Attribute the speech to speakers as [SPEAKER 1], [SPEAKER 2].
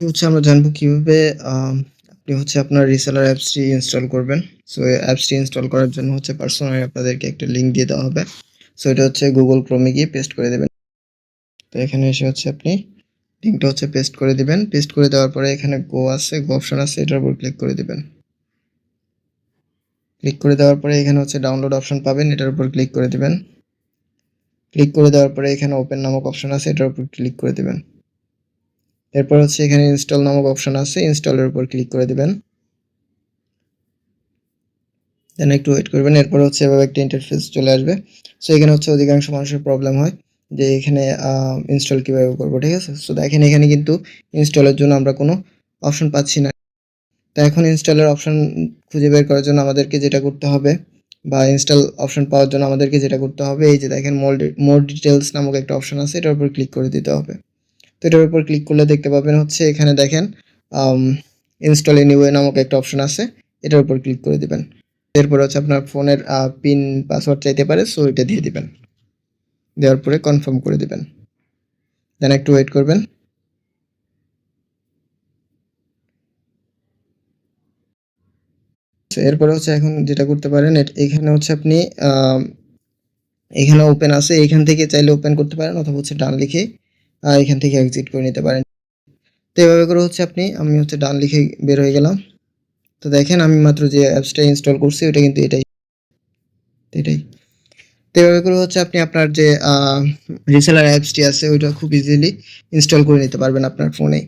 [SPEAKER 1] হচ্ছে আমরা জানব কীভাবে আপনি হচ্ছে আপনার রিসেলার অ্যাপসটি ইনস্টল করবেন। সো অ্যাপসটি ইনস্টল করার জন্য হচ্ছে পার্সোনালি আপনাদেরকে একটা লিঙ্ক দিয়ে দেওয়া হবে। সো এটা হচ্ছে গুগল এ গিয়ে পেস্ট করে দেবেন। তো এখানে এসে হচ্ছে আপনি লিঙ্কটা হচ্ছে পেস্ট করে দিবেন। পেস্ট করে দেওয়ার পরে এখানে গো আছে, গো অপশন আছে এটার উপর ক্লিক করে দিবেন। ক্লিক করে দেওয়ার পরে এখানে হচ্ছে ডাউনলোড অপশন পাবেন এটার উপর ক্লিক করে দিবেন। ক্লিক করে দেওয়ার পরে এখানে ওপেন নামক অপশন আছে এটার উপর ক্লিক করে দিবেন। এরপর হচ্ছে এখানে ইনস্টল নামক অপশন আছে ইনস্টলের উপর ক্লিক করে দিবেন। দেন একটু ওয়েট করবেন, এরপর হচ্ছে এভাবে একটা ইন্টারফেস চলে আসবে। সো এখানে হচ্ছে অধিকাংশ মানুষের প্রবলেম হয় যে এখানে ইনস্টল কীভাবে করব, ঠিক আছে? সো দেখেন এখানে কিন্তু ইনস্টলের জন্য আমরা কোনো অপশন পাচ্ছি না। তো এখন ইনস্টলের অপশন খুঁজে বের করার জন্য আমাদেরকে যেটা করতে হবে বা ইনস্টল অপশন পাওয়ার জন্য আমাদেরকে যেটা করতে হবে, এই যে দেখেন মোর মোর ডিটেইলস নামক একটা অপশন আছে, এটার উপর ক্লিক করে দিতে হবে। তো এটার উপর ক্লিক করলে দেখতে পাবেন হচ্ছে এখানে দেখেন ইনস্টল এনিওয়ে নামক একটা অপশন আছে, এটার উপর ক্লিক করে দিবেন। এরপর হচ্ছে আপনার ফোনের পিন পাসওয়ার্ড চাইতে পারে সো এটা দিয়ে দিবেন। দেওয়ার পরে কনফার্ম করে দিবেন। দেন একটু ওয়েট করবেন। এরপরে হচ্ছে এখন যেটা করতে পারেন এখানে হচ্ছে আপনি এখানে ওপেন আছে, এখান থেকে চাইলে ওপেন করতে পারেন, অথবা হচ্ছে ডান লিখে এখান থেকে এক্সিট করে নিতে পারেন। তো এভাবে করে হচ্ছে আপনি, আমি হচ্ছে ডান লিখে বের হয়ে গেলাম। তো দেখেন আমি মাত্র যে অ্যাপসটা ইনস্টল করছি, ওটা কিন্তু এটাই। এটাই। তো এভাবে করে হচ্ছে আপনি আপনার যে রিসেলার অ্যাপসটি আছে, ওইটা খুব ইজিলি ইনস্টল করে নিতে পারবেন আপনার ফোনে।